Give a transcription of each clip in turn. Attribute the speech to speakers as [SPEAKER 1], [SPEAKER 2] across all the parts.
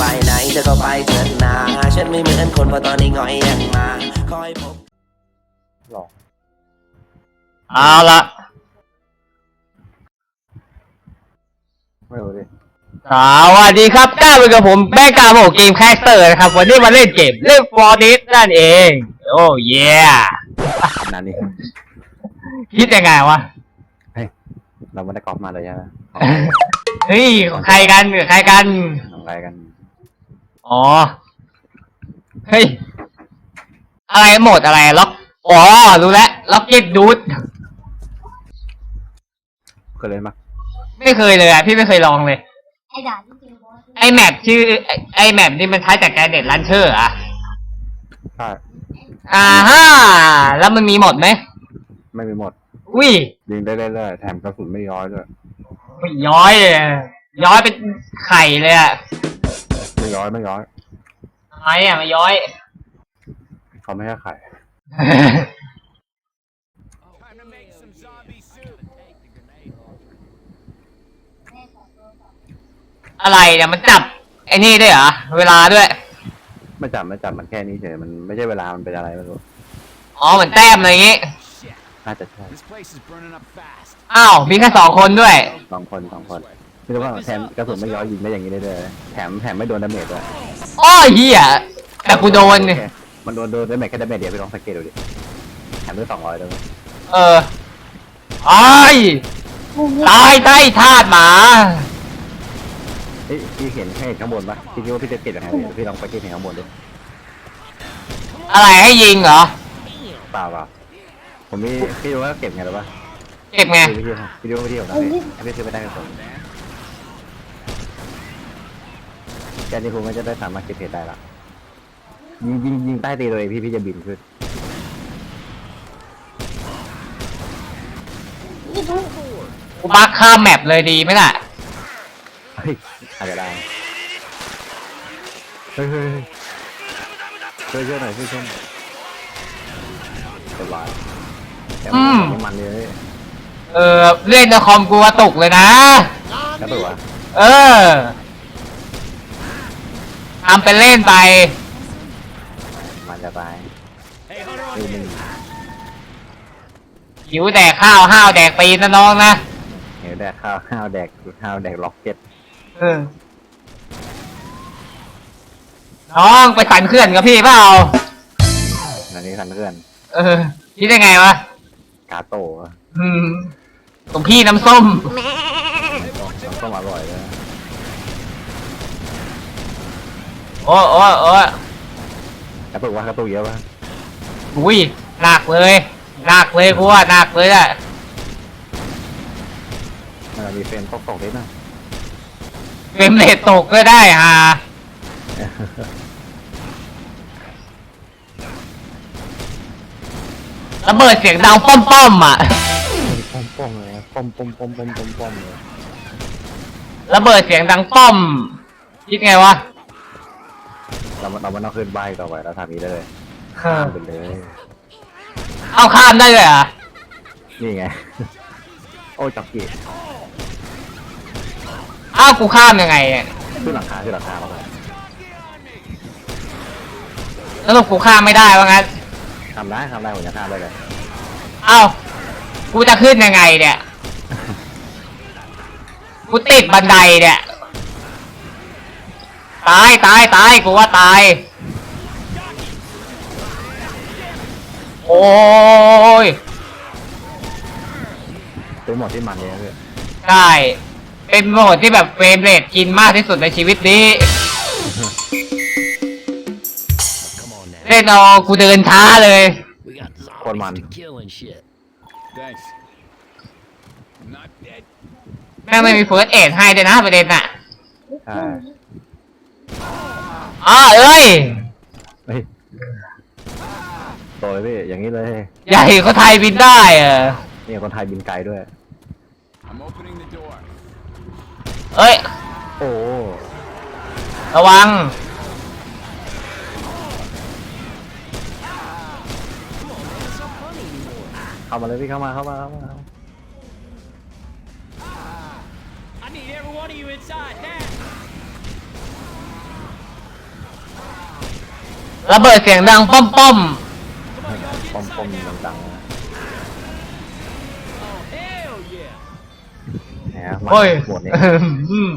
[SPEAKER 1] ไปไหนเธอก็ไปเถิดนาฉันไม่เหมือนคนเพราะตอนนี้หงอยยังมาคอยพบ
[SPEAKER 2] หรอ
[SPEAKER 3] เอาละ
[SPEAKER 2] ไม่รู้ดิ
[SPEAKER 3] สวัสดีครับกล้าเป็นกับผมแม่กาโมเกมแคสเตอร์นะครับ วันนี้มาเล่นเกมเล่นฟอร์ดิสนั่นเอง โอ้เย่
[SPEAKER 2] นานนี้
[SPEAKER 3] คิดยังไงวะ
[SPEAKER 2] เฮ้ย เราไม่ได้กรอบมาเลยใช่ไหม
[SPEAKER 3] เฮ้ย ใครกันใครกัน
[SPEAKER 2] ทำอะไรกัน
[SPEAKER 3] อ๋อ เฮ้ย อะไรโหมดอะไรล็อก อ๋อ รู้แล้วล็อกเก็ตดูด
[SPEAKER 2] เคยเล่นปะ
[SPEAKER 3] ไม่เคยเลยอะ พี่ไม่เคยลองเลย
[SPEAKER 4] ไอ้ด่าที่จริงบอส
[SPEAKER 3] ไอแมปชื่อ ไอ้ไอแมปนี่มันใช้จากแกเด็ดลันเชอร์อะ
[SPEAKER 2] ใช่
[SPEAKER 3] อ่าฮะแล้วมันมีหมดไหม
[SPEAKER 2] ไม่มีหมด
[SPEAKER 3] อุ้ย
[SPEAKER 2] ยิงได้เรื่อยๆแถมกระสุนไม่ย้อยด้วย
[SPEAKER 3] ย้อยเลยย้อยเป็นไข่เลยอะ
[SPEAKER 2] ไม่ย้อยไม่ย้อย
[SPEAKER 3] ทำไมอะมาย้อย
[SPEAKER 2] เขาไม่ให้ไข่
[SPEAKER 3] อะไรเนี่ยมันจับไอ้นี่ด้วยเหรอ เวลาด้วย
[SPEAKER 2] ไม่จับไม่จับมันแค่นี้เฉยมันไม่ใช่เวลามันเป็นอะไรไม่รู้
[SPEAKER 3] อ๋อเหมือนแต้มอะไรอย่างงี้
[SPEAKER 2] น่าจะใช่
[SPEAKER 5] This place is burning up fast.
[SPEAKER 3] อ้าว มีแค่สองคนด้วย
[SPEAKER 2] สองคนสองคน ไม่รู้ว่าแถมกระสุนไม่ย้อยยิงได้อย่างนี้ได้เลยแถมแถมไม่โดนดาเมจด้วย
[SPEAKER 3] อ้อเฮียแต่กูโดนนี่
[SPEAKER 2] โอเคมันโดนโดนดาเมจแค่ดาเมจเดียวไปลองสังเกตดูดิแถมด้วยสองร้อยด้วย
[SPEAKER 3] เออไอ้ายตายใต้ธาตุหมา
[SPEAKER 2] เอ้ยพี่เห็นให้เห็นข้างบนปะพี่คิดว่าพี่จะเก็บยังไงดีพี่ลองไปเก็บเห็นข้างบนดู
[SPEAKER 3] อะไรให้ยิงเหรอ
[SPEAKER 2] เปล่าเปล่าผมมีพี่รู้ว่าเก็บไงหรือปะ
[SPEAKER 3] เก็บไง
[SPEAKER 2] พี่รู้พี่รู้วิธีของเราเลยให้พี่ซื้อไปได้กันสอง แค่นี้คุณก็จะได้สามารถเก็บเพจได้ละยิงยิงยิงใต้ตีเลยพี่พี่จะบินขึ้น
[SPEAKER 4] นี่ดู
[SPEAKER 3] กูบักข้ามแมปเลยดีไหมล่ะ
[SPEAKER 2] เฮ้ยอาจจะได้เฮ้ยเฮ้ยเฮ้ยช่วยช่วยหน่อยช่วยช่วยหน่อยเรียบร้อยแต่
[SPEAKER 3] อืม
[SPEAKER 2] มันมันเลย
[SPEAKER 3] เออเล่นในคอมกูกระตุกเลยนะ
[SPEAKER 2] กระตัว
[SPEAKER 3] เออ ทำเป็นเล่นไป
[SPEAKER 2] มันจะตาย
[SPEAKER 5] Hey, hold on
[SPEAKER 2] นี่มึง
[SPEAKER 3] หิวแดกข้าวห้าวแดกปีนนะน้องนะ
[SPEAKER 2] เห็นแดกข้าวข้าวแดกข้าวแดกล็อกเก็ต
[SPEAKER 3] เออน้องไปสั่นเคลื่อนกับพี่เปล่า
[SPEAKER 2] อันนี้ทันเพื่อน
[SPEAKER 3] เออ คิดยังไงวะ
[SPEAKER 2] กาโต้
[SPEAKER 3] อืมตรงพี่น้ำส้ม
[SPEAKER 2] ต้องต้องอร่อยเลย
[SPEAKER 3] โอ้โอ้โอ้
[SPEAKER 2] กระตุกว่ากระตุกเยอะป่ะ
[SPEAKER 3] อุ้ยหนักเลยหนักเลยกูว่าหนักเลยอะ
[SPEAKER 2] มันจะมีเฟรมตกตกนิดหน่อย
[SPEAKER 3] เฟรมเรทตกก็ได้ฮะระเบิดเสียงดังป้อมๆอะ
[SPEAKER 2] ป้อมป้อมเลยป้อมป้อมป้อมป้อมป้อมป้อมเลย
[SPEAKER 3] ระเบิดเสียงดังป้อมคิดไงวะ
[SPEAKER 2] เราเราไม่ต้องขึ้นใบต่อไปแล้วทำนี้ได้เลย
[SPEAKER 3] เออ
[SPEAKER 2] ขึ้นไปเลย
[SPEAKER 3] เอาข้ามได้เลยเหรอะ
[SPEAKER 2] นี่ไง โอ้ยจับกี่
[SPEAKER 3] อ้าวกูข้ามยังไงเนี่ย
[SPEAKER 2] ขึ้นหลังคาขึ้นหลังคาแล้วกัน
[SPEAKER 3] แล้วลูกกูข้ามไม่ได้ว่างั้น
[SPEAKER 2] ทำได้ทำได้ผมจะข้ามได้เลย
[SPEAKER 3] เอ้ากูจะขึ้นยังไงเนี่ยกูติดบันไดเนี่ย ตายตายตายกูว่าตาย โอ้ย
[SPEAKER 2] เป็นหมดที่มันเนี่ยคือ
[SPEAKER 3] ใช่เป็นโหมดที่แบบเฟรมเรทกินมากที่สุดในชีวิตนี้
[SPEAKER 6] Come on now.
[SPEAKER 3] เล่นเอากูเดินช้าเลย
[SPEAKER 6] We got
[SPEAKER 2] Con man.
[SPEAKER 6] zombies to kill and shit.
[SPEAKER 5] Thanks. I'm not dead.
[SPEAKER 3] แม่งไม่มีเฟิร์สเอดให้ด้วยนะประเด็นน่ะ
[SPEAKER 2] ใช่
[SPEAKER 3] อ๋อเอ้ย
[SPEAKER 2] เฮ้ยโตเลยพี่อย่างนี้เลย
[SPEAKER 3] ใหญ่เขาไทยบินได้เออ
[SPEAKER 2] นี่คนไทยบินไกลด้วย
[SPEAKER 5] I'm opening the door.
[SPEAKER 3] เอ้ย
[SPEAKER 2] โอ้
[SPEAKER 3] ระวัง
[SPEAKER 2] เข้ามาเลยพี่เข้ามาเข้ามาเข้ามา
[SPEAKER 5] I need every one of you inside now.
[SPEAKER 3] ระเบิดเสียงดังป้อมป้อม
[SPEAKER 2] ป้อมป้อมดังๆนะ
[SPEAKER 5] Hell yeah!
[SPEAKER 2] นะฮะ
[SPEAKER 3] โอ้ย
[SPEAKER 2] หมดนี้
[SPEAKER 3] อืม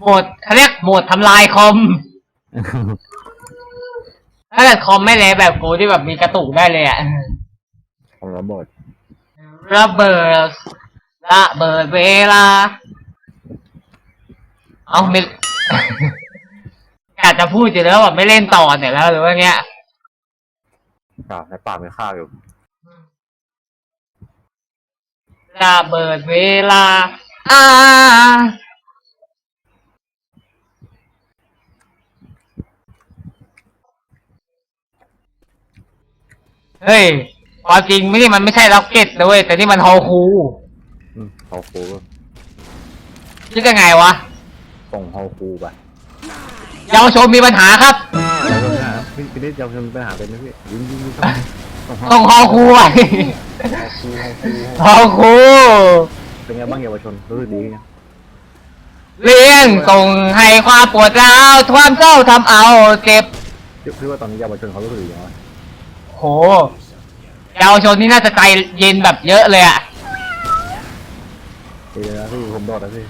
[SPEAKER 3] โหมดเขาเรียกโหมดทำลายคอม ถ้าเกิดคอมไม่เละแบบกูที่แบบมีกระตุกได้เลยอะ
[SPEAKER 2] ของระเบิด
[SPEAKER 3] ระเบิดระเบิดเวลา เอาไม่ กะจะพูดอยู่แล้วแบบไม่เล่นต่อเนี่ยแล้วหรือว่าเงี้ย
[SPEAKER 2] ปราบในป่าไม่ฆ่าอยู่
[SPEAKER 3] ระเบิดเวลา อ่า เฮ้ยความจริงไม่นี่มันไม่ใช่ล็อกเก็ตนะเว้ยแต่นี่มันฮอลคู
[SPEAKER 2] อืมเฮาคู
[SPEAKER 3] คิดยังไงวะ
[SPEAKER 2] ส่งเฮาคูไป
[SPEAKER 3] เยาวชนมีปัญหาครับ
[SPEAKER 2] แล้วก็หาพี่พี่นิดยังมีปัญหาเป็นไหมพี่ยิงยิงยิงครับ
[SPEAKER 3] ต้องฮอลคูไป
[SPEAKER 2] เฮาคูเฮาคู
[SPEAKER 3] ฮอลคู
[SPEAKER 2] เป็นไงบ้างเยาวชนรู้สึกดีไง
[SPEAKER 3] เลี้ยงส่งให้ความปวดร้าวความเศร้าทำเอาเจ็บ
[SPEAKER 2] พี่พี่ว่าตอนนี้เยาวชนเขารู้สึกยังไง
[SPEAKER 3] โหเยาวชนนี่น่าจะใจเย็นแบบเยอะเลยอะ
[SPEAKER 2] ดีเลยนะพี่ผมโดดนะพี่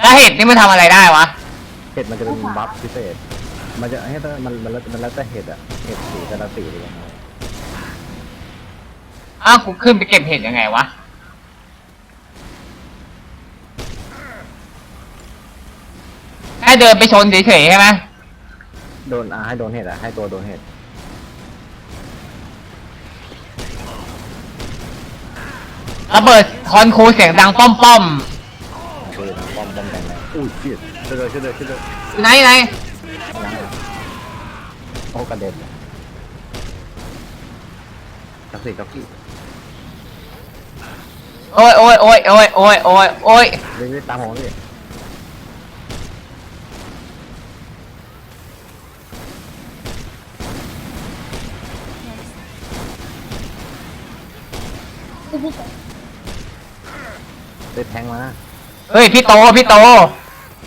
[SPEAKER 3] แล้วเห็ดนี่มันทำอะไรได้วะ
[SPEAKER 2] เห็ดมันจะเป็นบัฟพิเศษ มันจะให้มันมันมันแล้วแต่เห็ดอะเห็ดสีแต่ละสีเลยนะ
[SPEAKER 3] อ้าวกูขึ้นไปเก็บเห็ดยังไงวะแค่เดินไปชนเฉยๆใช่ไหม
[SPEAKER 2] โดนอะให้โดนเห็ดอะให้ตัวโดนเห็ด
[SPEAKER 3] ระเบิดคอนคูเสียงดังป้อมป้อม
[SPEAKER 2] คือนะป้อมป้อมแดงแรงอุ้ยเชี่ย ช่วยเลยช่วยเลยช่วยเลย
[SPEAKER 3] ไหนไหน
[SPEAKER 2] โอ้กระเด็นจักสิจักสิ
[SPEAKER 3] โอ้ยโอ้ยโอ้ยโอ้ยโอ้ยโอ้ยโอ้ย
[SPEAKER 2] เรื่อยๆตามผมพี่
[SPEAKER 4] คือพี่
[SPEAKER 2] ได้แทงมา
[SPEAKER 3] เฮ้ยพี่โตพี่โต
[SPEAKER 2] ต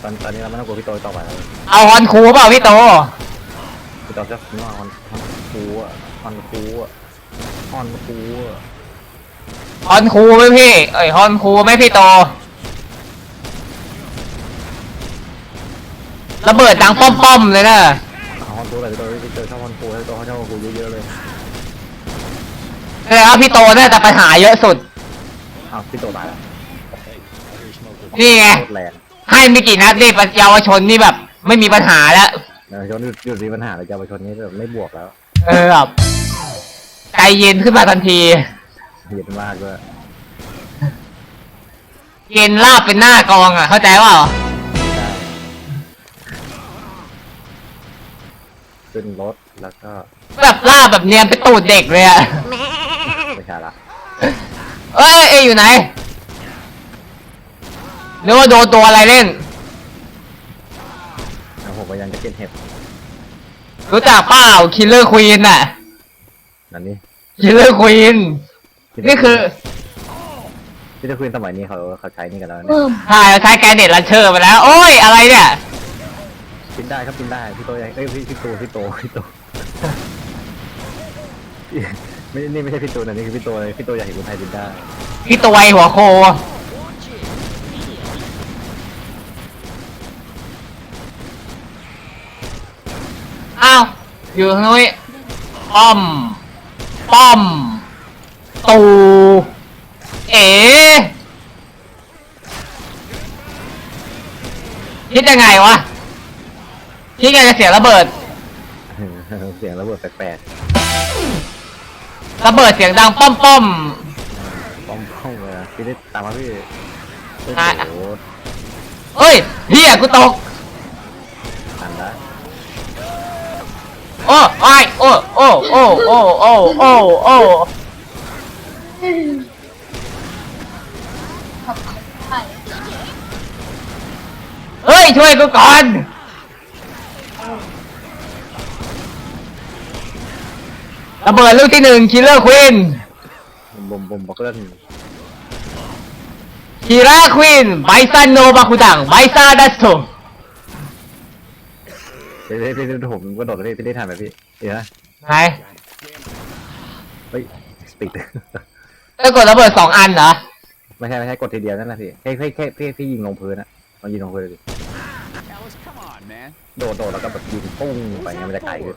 [SPEAKER 2] อนตอนนี้เราไม่ต้องกลัวพี่โตต่อไปแล้ว
[SPEAKER 3] เอาฮอนคูเปล่าพี่โต
[SPEAKER 2] พี่โตจะนึกว่าฮอนฮอนคูอะฮอนคูอะฮอนคูอะ
[SPEAKER 3] ฮอนคูไหมพี่ เอ้ยฮอนคูไหมพี่โต ระเบิดดังป้อมป้อมๆเลยนะ
[SPEAKER 2] เอาฮอนคูแต่พี่โตพี่โตชอบฮอนคูพี่โตเขาชอบฮอนคูเยอะๆเลย
[SPEAKER 3] แสดงว่าพี่โตน่าจะปัญหาเยอะสุด
[SPEAKER 2] อ้าวพี่โตตายแล้ว
[SPEAKER 3] นี่ไง
[SPEAKER 2] โคตรแรง
[SPEAKER 3] ให้ไม่กี่นัดนี่เยาวชนนี่แบบ ไม่มีปัญหาแล้ว
[SPEAKER 2] เยาวชนหยุดหยุดมีปัญหาเลยเยาวชนนี้แบบไม่บวกแล้ว
[SPEAKER 3] เออแบบใจเย็นขึ้นมาทันที
[SPEAKER 2] เหี้ยมากด้วย
[SPEAKER 3] เย็นลาบเป็นหน้ากองอะ เข้าใจว่า
[SPEAKER 2] ขึ้นรถแล้วก็
[SPEAKER 3] แบบลาบแบบเนียนไปนตูดเด็กเลยอะ
[SPEAKER 2] ไม่ใช่ละ
[SPEAKER 3] เอ้ยเอ้ยอยู่ไหน นึกว่าโดนตัวอะไรเล่น
[SPEAKER 2] แล้วผมก็ยังจะเก็บเห็ด
[SPEAKER 3] รู้จักเปล่าคิลเลอร์ควีนอะ
[SPEAKER 2] นั่นนี่
[SPEAKER 3] คิลเลอร์ควีนนี่คือ
[SPEAKER 2] พี่ตะคุยสมัยนี้เขาเขาใช้นี่กันแล้วนะ
[SPEAKER 4] เพิ่ม
[SPEAKER 3] ใช่เราใช้แกนเด็ดลันเชอร์ไปแล้ว โอ้ยอะไรเนี่ย
[SPEAKER 2] กินได้ครับกินได้พี่โตยังเอ้ยพี่พี่โตพี่โตพี่โตไม่นี่ไม่ใช่พี่โตนะนี่คือพี่โตเลยพี่โตอยากเห็นคนไทยกินได้
[SPEAKER 3] พี่ตัวไวหัวโค อ้าว อยู่ทางนู้นป้อม ป้อม ตู เอ๋คิดยังไงวะ คิดยังไงจะเสียงระเบิด
[SPEAKER 2] เสียงระเบิดแปลก
[SPEAKER 3] ระเบิดเสียงดังป้อมป้อม
[SPEAKER 2] ๆป้อมป้อมเลยอะพี่ได้ตามมาพี่โอ้
[SPEAKER 3] อะ
[SPEAKER 2] โห
[SPEAKER 3] เฮ้ยเฮียกูตก
[SPEAKER 2] ทันได้
[SPEAKER 3] โอ้ไอายโอ้โอ้โอ้โอ้โอ้โอ้โอ้เฮ้ย ช่วยกูก่อนระเบิดลูกที่หนึ่งคิลเลอร์ควีน
[SPEAKER 2] บมบมบอกเล่น
[SPEAKER 3] คิราควีนไบซันโนบาคุดังไบซาดัสโต
[SPEAKER 2] พี่พี่พี่ผมก็โดดแล้วพี่พี่ได้ทันไหมพี่เดี๋ยวนะ
[SPEAKER 3] ไหน
[SPEAKER 2] เฮ้ยสปีด
[SPEAKER 3] เอ้ยกดระเบิดสองอันเหรอ
[SPEAKER 2] ไม่ใช่ไม่ใช่กดทีเดียวนั่นแหละพี่แค่แค่แค่พี่พี่ยิงลงพื้นอะลองยิงลงพื้นเลยดิ
[SPEAKER 5] Alice, come on, man.
[SPEAKER 2] โดดโดดแล้วก็แบบยิงปุ้งไปเงี้ยมันจะไกลขึ้น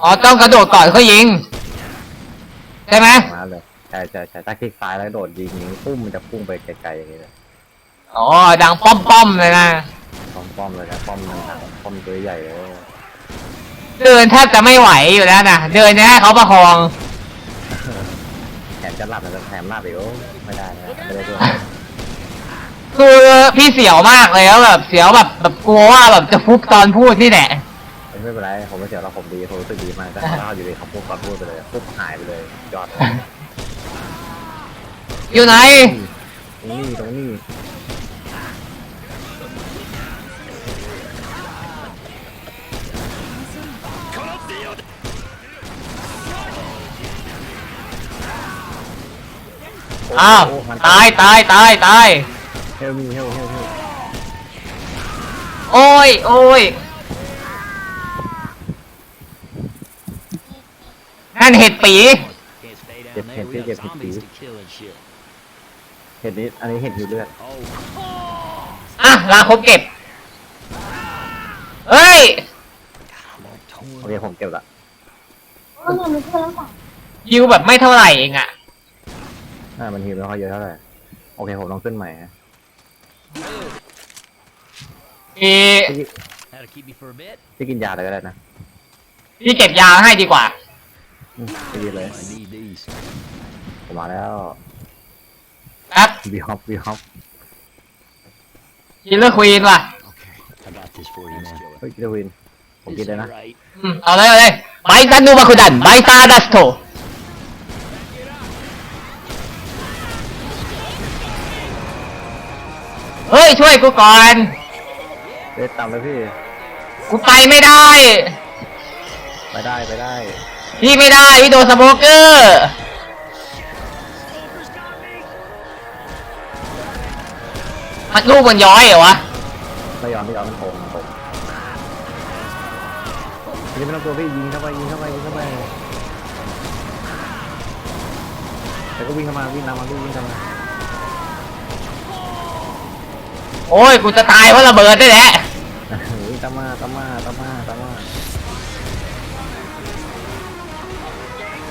[SPEAKER 3] อ๋อต้องกระโดดก่อนค่อยยิง ใช่ไหม
[SPEAKER 2] มาเลยใช่ใช่ใช่ถ้าคลิกซ้ายแล้วโดดยิงยิงปุ้มมันจะพุ่งไปไกลๆอย่างนี้เลย
[SPEAKER 3] อ๋อดังป้อมปอมๆเลยนะ
[SPEAKER 2] อมป้อมเลยนะป้อมมันหนักป้อมตัวใหญ่เลย
[SPEAKER 3] เดินแทบจะไม่ไหวอยู่แล้วนะเดินจะให้เขาประคอง
[SPEAKER 2] แถมจะหลับแต่แถมหลับอีกโอ้ไม่ได้นะไม่ได้ด้วย
[SPEAKER 3] คือพี่เสียวมากเลยแล้วแบบเสียวแบบแบบกลัวว่าแบบจะฟุบตอนพูดนี่แหละ
[SPEAKER 2] ไม่เป็นไรผมไม่เสียเราผมดีผมรู้สึกดีมากแต่ถ้าอยู่ดีเขาพูดก่อนพูดไปเลยปุ๊บหายไปเลยยอดเลย
[SPEAKER 3] อยู่ไหน
[SPEAKER 2] ตรงนี้ตรงนี้
[SPEAKER 3] อ้าว
[SPEAKER 2] โมัน
[SPEAKER 3] ตายตายตายตาย
[SPEAKER 2] เฮลมีเฮลเฮลเฮล
[SPEAKER 3] โอ้ย โอ้ย นั่นเห็ดปี
[SPEAKER 6] Can't stay down there. We got zombies to kill and shit.
[SPEAKER 2] เห็ดนี้อันนี้เห็ดอยู่เลือด
[SPEAKER 6] Oh,
[SPEAKER 3] อะลาครบเก็บ เฮ้ย
[SPEAKER 6] I'm all torn
[SPEAKER 2] โอเคผมเก็บละ
[SPEAKER 4] โอ้ยมันเพื่อนแล้วค่ะ
[SPEAKER 3] ยิวแบบไม่เท่าไหร่เองอะ
[SPEAKER 2] อ่ามันทีมไม่ค่อยเยอะเท่าไหร่ โอเคผมต้องขึ้นใหม่ฮะ
[SPEAKER 3] พี่
[SPEAKER 2] พี่
[SPEAKER 6] That'll keep me for a bit.
[SPEAKER 2] พี่กินยาอะไรก็ได้นะ
[SPEAKER 3] พี่เก็บยาให้ดีกว่า
[SPEAKER 2] อืมพี่กินเลย
[SPEAKER 6] I need these.
[SPEAKER 2] ผมมาแล้ว
[SPEAKER 3] แป๊บ
[SPEAKER 2] วีฮอปวีฮอป
[SPEAKER 3] คิลเลอร์ควีนว่ะ
[SPEAKER 6] I got this for you, man.
[SPEAKER 2] เฮ้ยกินวินผมกิน
[SPEAKER 6] This
[SPEAKER 2] เลย
[SPEAKER 6] ain't
[SPEAKER 2] นะ
[SPEAKER 6] right.
[SPEAKER 3] อืมเอาเลยเอาเลยไบซันนูบาคุดันไบซาดัสโต เฮ้ยช่วยกูก่อน
[SPEAKER 2] เด็ดตามเลยพี่
[SPEAKER 3] กูไปไม่ได้
[SPEAKER 2] ไปได้ไปได้
[SPEAKER 3] พี่ไม่ได้พี่โดนสโมเกอร์ มันลูกมันย้อยเหรอวะ
[SPEAKER 2] ไม่ยอมไม่ยอมมันโผล่มันโผล่นี่ไม่ต้องกลัวพี่ยิงเข้าไปยิงเข้าไปยิงเข้าไปแต่ก็วิ่งเข้ามาวิ่งตามมาวิ่งวิ่งตามมา
[SPEAKER 3] โอ้ยกูจะตายเพราะระเบิดได้แหละ
[SPEAKER 2] วิ่งตามมาตามมาตามมาตามมา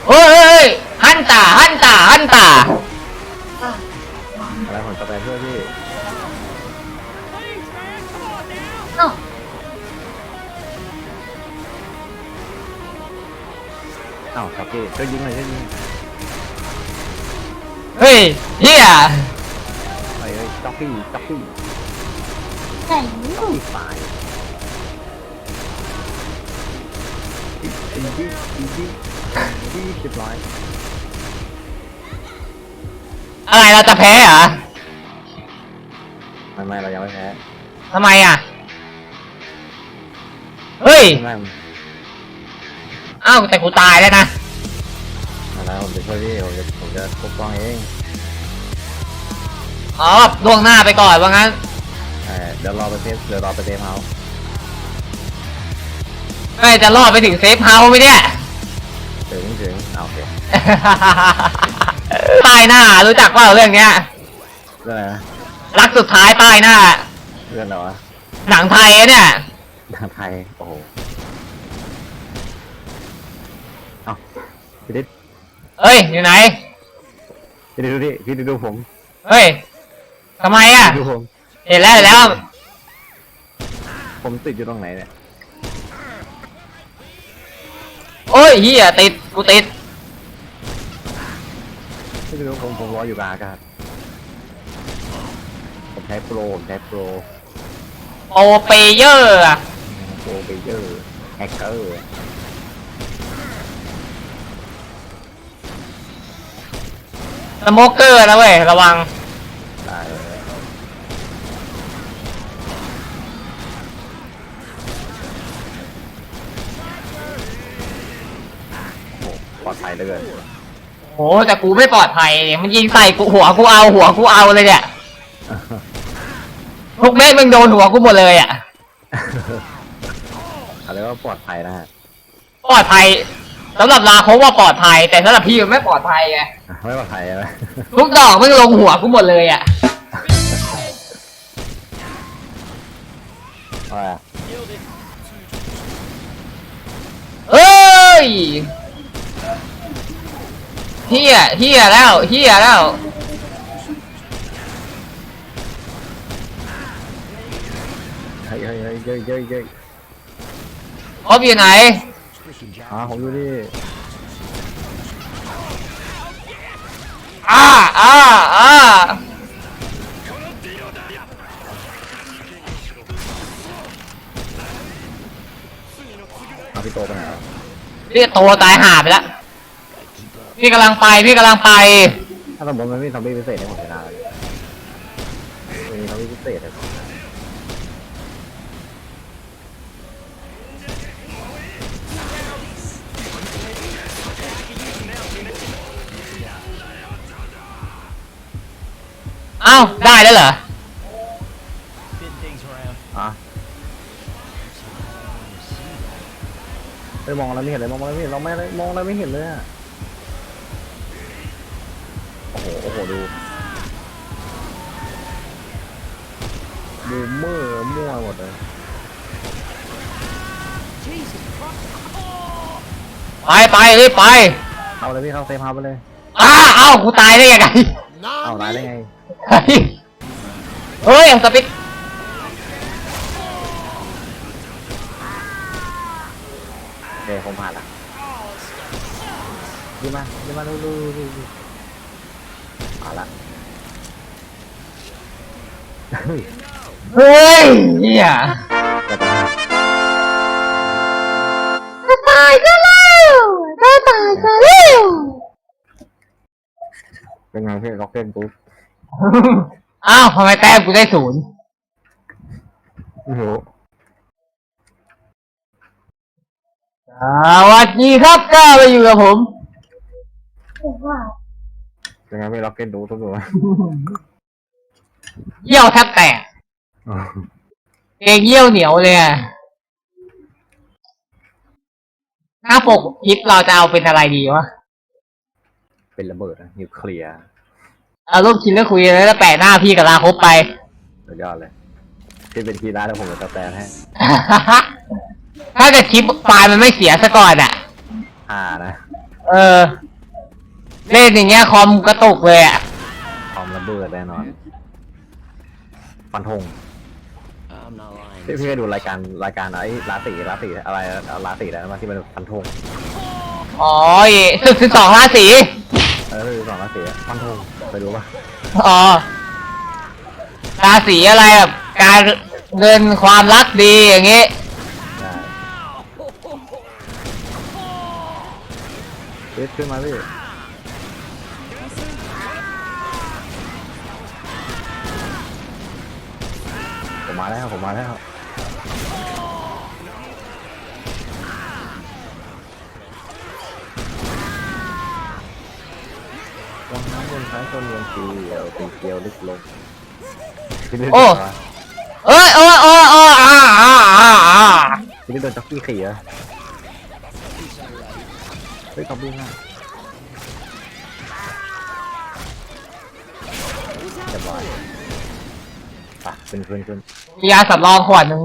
[SPEAKER 3] เฮ้ยเฮ้ยเฮ้ยฮันตาฮันตาฮันตา
[SPEAKER 2] อะไรผมจะไปเพื่อพี่
[SPEAKER 4] เอ้า
[SPEAKER 2] อ้าวครับพี่ช่วยยิงหน่อยช่วยยิง
[SPEAKER 3] เฮ้ยเฮีย
[SPEAKER 2] เฮ้ยเฮ้ยจ็อกกี้จ็อกกี้
[SPEAKER 4] ไหนนี่
[SPEAKER 2] จ็อกกี้ตายอีกอีกอีกอีกอีกอีกเรียบร้อย
[SPEAKER 3] อะไรเราจะแพ้เหรอ
[SPEAKER 2] ไม่ไม่เรายังไม่แพ้
[SPEAKER 3] ทำไมอะ เฮ้ย
[SPEAKER 2] ไม่ไม่
[SPEAKER 3] อ้าวแต่กูตายแล้วนะ
[SPEAKER 2] ไม่แล้วผมจะช่วยพี่ผมจะผมจะปกป้องเอง
[SPEAKER 3] อ๋อล่วงหน้าไปก่อนว่างั้น
[SPEAKER 2] เออเดี๋ยวรอไปเซฟเดี๋ยวรอไปเซฟเฮาส์
[SPEAKER 3] ไม่จะรอดไปถึงเซฟเฮาส์ไหมเนี่ย
[SPEAKER 2] ถึงถึงเอาโอเค
[SPEAKER 3] ป้ายหน้ารู้จักเปล่าเรื่องเนี้ย
[SPEAKER 2] เรื่องอะไรนะ
[SPEAKER 3] รักสุดท้ายป้ายหน้า
[SPEAKER 2] เรื่องอะไรวะ
[SPEAKER 3] หนังไทยอะเนี่ย
[SPEAKER 2] ทางไทยโอ้โหเอาพี่ดิด
[SPEAKER 3] เฮ้ยอยู่ไหน
[SPEAKER 2] พี่ดิดดูดิพี่ดิดดูผม
[SPEAKER 3] เฮ้ยทำไมอะ
[SPEAKER 2] ดูผม
[SPEAKER 3] เห็นแล้วเห็นแล้ว
[SPEAKER 2] ผมติดอยู่ตรงไหนเนี่ย
[SPEAKER 3] โอ้ยเฮียติดกูติด
[SPEAKER 2] พี่ดิดดูผมผมรออยู่กลางอากาศผมใช้โปรผมใช้โปร
[SPEAKER 3] โอเปเยอร์อะ
[SPEAKER 2] โปรเบเยอร์แฮกเกอร์
[SPEAKER 3] สโมเกอร์นะเว้ยระวัง
[SPEAKER 2] ได้เลยโอ้โห ปลอดภัยเหลยเกิน
[SPEAKER 3] โหแต่กูไม่ปลอดภัยเนี่ยมันยิงใส่กูหัวกูเอาหัวกูเอาเลยเนี่ยทุกเม็ดมึงโดนหัวกูหมดเลยอะ
[SPEAKER 2] อะไรว่าปลอดภัยนะฮะ
[SPEAKER 3] ปลอดภัยสำหรับลาโคว่าปลอดภัย แต่สำหรับพี่มันไม่ปลอดภัยไง
[SPEAKER 2] อะไม่ปลอดภัยใช่ไหม
[SPEAKER 3] ทุกดอกไม่ลงหัวกูหมดเลยอะ
[SPEAKER 2] ว่า
[SPEAKER 3] เอ้ย เฮียเฮียแล้วเฮียแล้ว
[SPEAKER 2] เฮ้ยเฮ้ยเฮ้ยเย้ยเย้ยเย้ย
[SPEAKER 3] ครบอยู่ไหน
[SPEAKER 2] อ่าผมอยู่นี่
[SPEAKER 3] อ่าอ่าอ่า
[SPEAKER 2] เอาพี่โตไปไหนแล้ว
[SPEAKER 3] พี่โตตายหาไปแล้ว พี่กำลังไปพี่กำลังไป
[SPEAKER 2] ถ้าสมมติมันไม่มีซอมบี้พิเศษให้ผมชนะเลยมันมีซอมบี้พิเศษให้ผมชนะ
[SPEAKER 3] เอ้าได้แล้วเหรอ
[SPEAKER 6] Spin things around.
[SPEAKER 2] อะไปมองอะไรไม่เห็นเลยมองอะไรไม่เห็นเราไม่ได้มองอะไรไม่เห็นเลยอะ โอ้โหโอ้โหดูดูเมื่อมั่วหมดเลย
[SPEAKER 3] ไปไปรีบไป
[SPEAKER 2] เอาเลยพี่เข้าเซฟเฮาส์ไปเลย
[SPEAKER 3] อ้าเอ้ากูตายได้ยังไง
[SPEAKER 2] เอาร้ายได้ไง
[SPEAKER 3] เฮ้ยเฮ้ยสปิก
[SPEAKER 2] โอเคผมผ่านละดีมาดีมาดูดูดู ดูผ่านละเฮ้ย
[SPEAKER 3] เฮ้ยเฮีย
[SPEAKER 2] แต่ตอนนี้
[SPEAKER 4] จะตายก็แล้วจะตายก็แล้ว
[SPEAKER 2] เป็นไงพี่ล็อกเก็ตปุ๊บ
[SPEAKER 3] อ้าวทำไมแต้มกูได้ศูนย์
[SPEAKER 2] โอ้โห
[SPEAKER 3] สวัสดีครับก้าวมาอยู่กับผม
[SPEAKER 4] ถือว่า
[SPEAKER 2] เป็นไงพี่ล็อกเก็ตดูทุกตัว
[SPEAKER 3] เยี่ยวแทบแตกเองเยี่ยวเหนียวเลยอะหน้าปกคลิปเราจะเอาเป็นอะไรดีวะ
[SPEAKER 2] เป็นระเบิดอะนิวเคลียร์
[SPEAKER 3] เอารูปคินแล้วคุยแล้วแปะหน้าพี่กับลาคบไป
[SPEAKER 2] สุดยอดเลย ที่เป็นทีร้านแล้วผมจะสแตนให้
[SPEAKER 3] ถ้าเกิดคลิปไฟล์มันไม่เสียซะก่อนอะ
[SPEAKER 2] อ่านะ
[SPEAKER 3] เออ เล่นอย่างเงี้ยคอมกระตุกเลยอะ
[SPEAKER 2] คอมระเบิดแน่นอน ฟันธง
[SPEAKER 6] I'm not lying.
[SPEAKER 2] พี่พี่เคยดูรายการรายการไอ้ลาสีลาสีอะไรลาสีอะไรนะที่มันฟันธง
[SPEAKER 3] อ๋อศึกสิบสองราศี
[SPEAKER 2] เออสองลาสีอะฟันธงเคยดูปะ
[SPEAKER 3] อ๋อราศีอะไรแบบการเงินความรักดีอย่างงี้
[SPEAKER 2] ได้เฮ้ยขึ้นมาพี่ มมาแล้วผมมาแล้ววางน้ำบนท้ายต้นเรือนเกลียวเป็นเกลียวลึกลงพี่เล่น
[SPEAKER 3] โอ้
[SPEAKER 2] มา
[SPEAKER 3] เอ้ยเอ้ยเอ้ยเอ้ยอ่าอ่าอ่าอ่า
[SPEAKER 2] พี่เล่นโดนจ็อกกี้ขี่เหรอะเฮ้ยตบบี้ง่ายเรียบร้อย อะขึ้นขึ้นขึ้น
[SPEAKER 3] มียาสำรองขวดหนึ่ง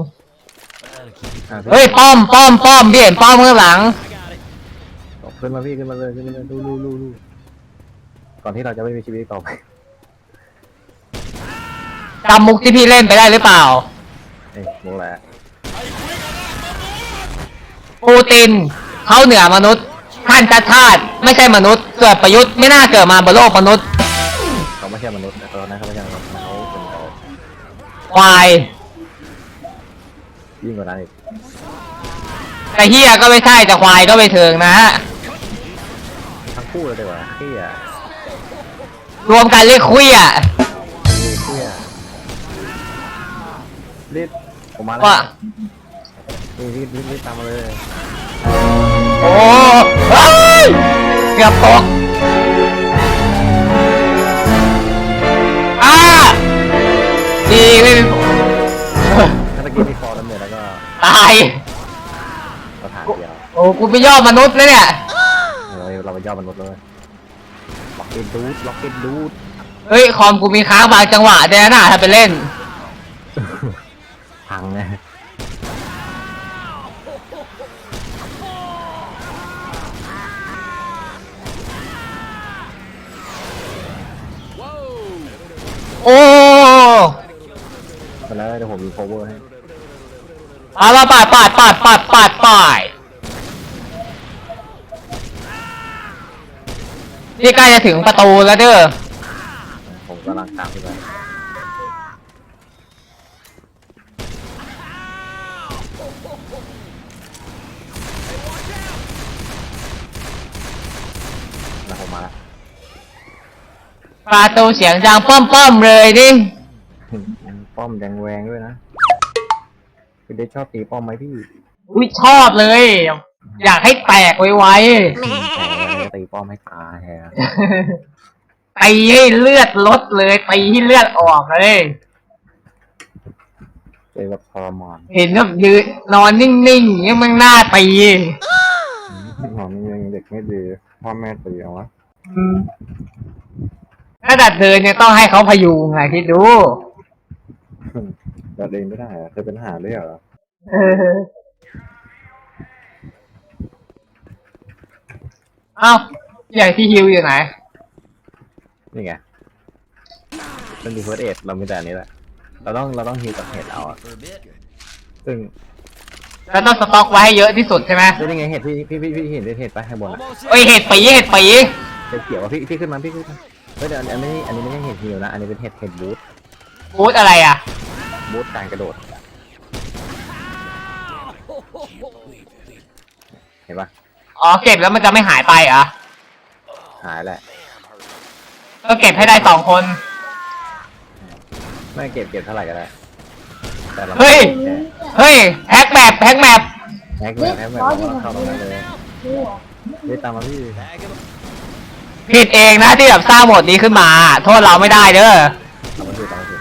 [SPEAKER 2] อะขึ้น
[SPEAKER 3] เฮ้ยป้อมป้อมป้อมพี่เห็นป้อมข้างหลัง
[SPEAKER 2] ตบขึ้นมาพี่ขึ้นมาเลยขึ้นมาเลยดูดูดูดูก่อนที่เราจะไม่มีชีวิตต่อไป
[SPEAKER 3] จำมุกที่พี่เล่นไปได้หรือเปล่า
[SPEAKER 2] เอ้ยโมแหละ
[SPEAKER 3] ปูตินเขาเหนือมนุษย์ท่านชาติชาติ ไม่ใช่มนุษย์ เกิดประยุทธ์ไม่น่าเกิดมาบนโลกมนุษย์
[SPEAKER 2] เขาไม่ใช่มนุษย์นะตอนนั้นเขา
[SPEAKER 3] ควาย
[SPEAKER 2] ยิ่งกว่านั้นอีก
[SPEAKER 3] แต่เฮียก็ไม่ใช่แต่ควายก็ไม่เถิงนะฮะ
[SPEAKER 2] ทั้งคู่เลยดีกว่าเฮีย
[SPEAKER 3] รวมกันเรียกคุยอะ
[SPEAKER 2] เฮียรีบผมมาแล้ว
[SPEAKER 3] ว่า
[SPEAKER 2] รีบรีบรีบรีบตามมาเลย
[SPEAKER 3] โอ้เฮ้ยเกือบตก ดีไม่เป็น
[SPEAKER 2] ถ้าตะกี้มีคอร์ดำเนินแล้วก็
[SPEAKER 3] ตายอ้กูไปย่อมนุษย์แล้วเนี่ย
[SPEAKER 2] เออเราไปย่อมนุษย์เลยล็อกเก็ตดูดล็อกเก็ตดูด
[SPEAKER 3] เฮ้ยคอมกูมีค้างบางจังหวะเดี๋ยวนะถ้าไปเล่น
[SPEAKER 2] พังไง
[SPEAKER 3] โอ้
[SPEAKER 2] ไปแล้วเดี๋ยวผมมี cover ให้
[SPEAKER 3] ปาดปาดปาดปาดปาดปาดปาดนี่ใกล้จะถึงประตูแล้วเด้อ
[SPEAKER 2] ผมกำลังตามไปแล้วผมมาแล้ว
[SPEAKER 3] ประตูเสียงดังป้อมป้อมๆเลยดิ
[SPEAKER 2] ป้อมแดงแวงด้วยนะ คุณได้ชอบตีป้อมไหมพี่
[SPEAKER 3] อุ้ยชอบเลย อยากให้แตกไว
[SPEAKER 2] แต่ตีป้อมให้ตายแฮะ
[SPEAKER 3] ๆตีให้เลือดลดเลยตีให้เลือดออกเลย
[SPEAKER 2] เจอแบบทรมาน
[SPEAKER 3] เห็นแบบยืนนอนนิ่งๆอย่างเงี้ยมันน่าตี
[SPEAKER 2] หอมยังเด็กไม่ดีพ่อแม่ตีเอาวะ
[SPEAKER 3] อืมถ้าดัดเดินเนี่ยต้องให้เขาพยุงไงคิดดู
[SPEAKER 2] เราเองไม่ได้อะเคยเป็นทหารด้วยเหรอ
[SPEAKER 3] เออเอ้าใหญ่ที่ฮิวอยู่ไหน
[SPEAKER 2] นี่ไงเป็นดีเฟิร์สเอ็ดเรามีแต่อันนี้แหละ เราต้องเราต้องฮิวกับเห็ดเอาอะ
[SPEAKER 6] For a bit.
[SPEAKER 2] ซึ่ง
[SPEAKER 3] แล้วต้องสต็อกไว้ให้เยอะที่สุดใช่ไหม
[SPEAKER 2] เฮ้ยนี่ไงเห็ดพี่พี่พี่พี่เห็นเห็ดปะข้างบนอะ
[SPEAKER 6] Almost
[SPEAKER 3] เอ้ยเห็ดปีเห็ดปี
[SPEAKER 2] เห็ดเขียวอะพี่พี่ขึ้นมาพี่ขึ้นมาเฮ้ยเดี๋ยวอันนี้อันนี้ไม่ใช่เห็ดฮิวนะ อันนี้เป็นเห็ดเห็ดบูท
[SPEAKER 3] บูธอะไรอะ
[SPEAKER 2] บูทการกระโดด เห็นปะ
[SPEAKER 3] อ๋อเก็บแล้วมันจะไม่หายไปเหรอะ
[SPEAKER 2] หายแหละ
[SPEAKER 3] ก็เก็บให้ได้สองคน
[SPEAKER 2] ไม่เก็บเก็บเท่าไหร่ก็ได้ แต่เรา
[SPEAKER 3] เฮ้ย เฮ้ยแฮกแมปแฮกแมป
[SPEAKER 2] แฮกแบบแฮกแบบเราเข้าตรงนั้นเลยเฮ้ยตามมาพี่
[SPEAKER 6] bag him.
[SPEAKER 3] ผิดเองนะที่แบบสร้างโหมดนี้ขึ้นมา โทษเราไม่ได้เด้อ
[SPEAKER 2] ตามมาพี่ตามมาพี่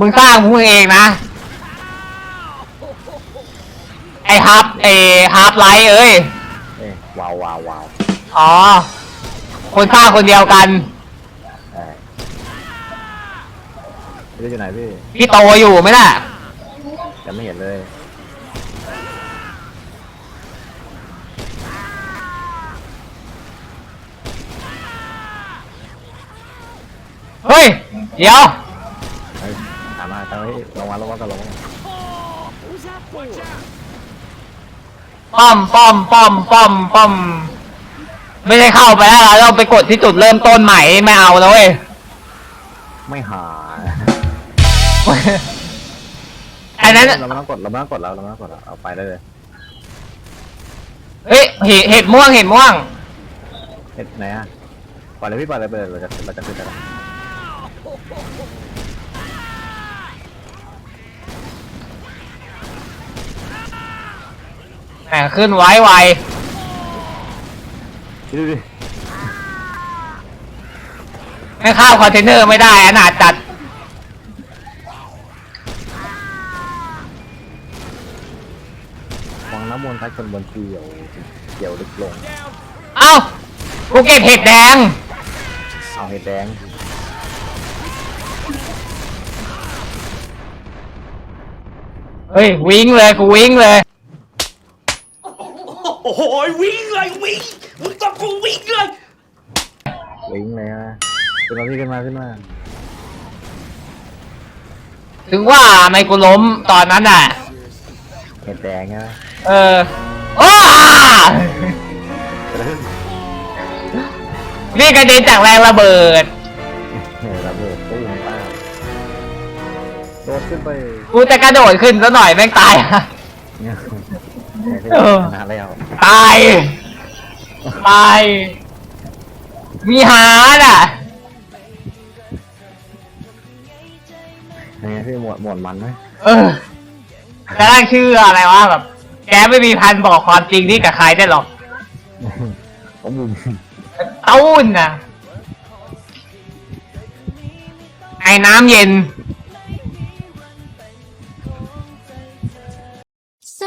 [SPEAKER 3] มึงสร้างมึงเองนะ ไอฮับไอฮับไลท์เอ้ย
[SPEAKER 2] เอ้ยว้าวว้าวว้าว
[SPEAKER 3] อ๋อ คนสร้างคนเดียวกัน
[SPEAKER 2] ใช่พี่อยู่ไหนพี่
[SPEAKER 3] พี่โตอยู่ไหมล่ะ
[SPEAKER 2] ยังไม่เห็นเลย
[SPEAKER 3] เฮ้ย เดี๋ยว
[SPEAKER 2] เฮ้ย ตามมาตามมาพี่ลงมาลงมาก่อนลงมา
[SPEAKER 3] ป้อมป้อมป้อมป้อมป้อม ไม่ได้เข้าไปแล้วเราไปกดที่จุดเริ่มต้นใหม่ไม่เอาแล้วเว้ย
[SPEAKER 2] ไม่หา
[SPEAKER 3] อันนั้น
[SPEAKER 2] เราไม่ต้องกดเราไม่ต้องกดแล้วเราไม่ต้องกดแล้วเอาไปได้เลย
[SPEAKER 3] เฮ้ยเห็ดเห็ดม่วงเห็ดม่วง
[SPEAKER 2] เอ็ดไหนอะปล่อยเลยพี่ปล่อยเลยไปเลยเราจะเราจะขึ้นไป แล้ว
[SPEAKER 3] แหมขึ้นไว้ไว
[SPEAKER 2] ดูดิ
[SPEAKER 3] ไม่เข้าคอนเทนเนอร์ไม่ได้อนาจจัด
[SPEAKER 2] วางน้ำมนต์พัดคนบนเกี่ยวเกี่ยวลึกลง
[SPEAKER 3] เอ้ากูเก็บเห็ดแดง
[SPEAKER 2] เอาเห็ดแดง
[SPEAKER 3] เฮ้ย วิ่งเลย กูวิ่งเลย
[SPEAKER 6] โอ้โหวิ่งเลยวิ่งมึงต้องกูวิ่งเลย
[SPEAKER 2] ลิงก์เลยนะขึ้นมาพี่ขึ้นมาขึ้นมา
[SPEAKER 3] ถึงว่าไม่กูล้มตอนนั้นน่ะ
[SPEAKER 2] เห็ดแดงใช่ไหม
[SPEAKER 3] เออว้านี่กระเด็นจากแรงระเบิด
[SPEAKER 2] เห็ดระเบิดตู้มป้าโดดขึ้นไป
[SPEAKER 3] กูจะกระโดดขึ้นซะหน่อยแม่งตาย
[SPEAKER 2] เนี่ย
[SPEAKER 3] เออ
[SPEAKER 2] ชนะแล้ว
[SPEAKER 3] ตายตายมีหาน่ะ
[SPEAKER 2] ยังไงพี่หมวดหมวดมันไหม
[SPEAKER 3] เออแล้วตั้งชื่ออะไรวะแบบ แกไม่มีพันบอกความจริงนี่กับใครได้หรอก
[SPEAKER 2] ผมบุม
[SPEAKER 3] ตู้นน่ะไอ้น้ำเย็น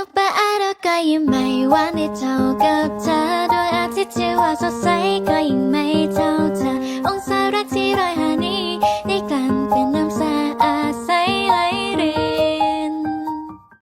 [SPEAKER 4] กไปอะไรก็ยังไม่ว่าในเท่ากับเธอโดยอาทิตย์ที่ว่าสดใสก็ยังไม่เท่าเธอองศารักที่ร้อยหานี้ได้กลั่เป็นน้ำส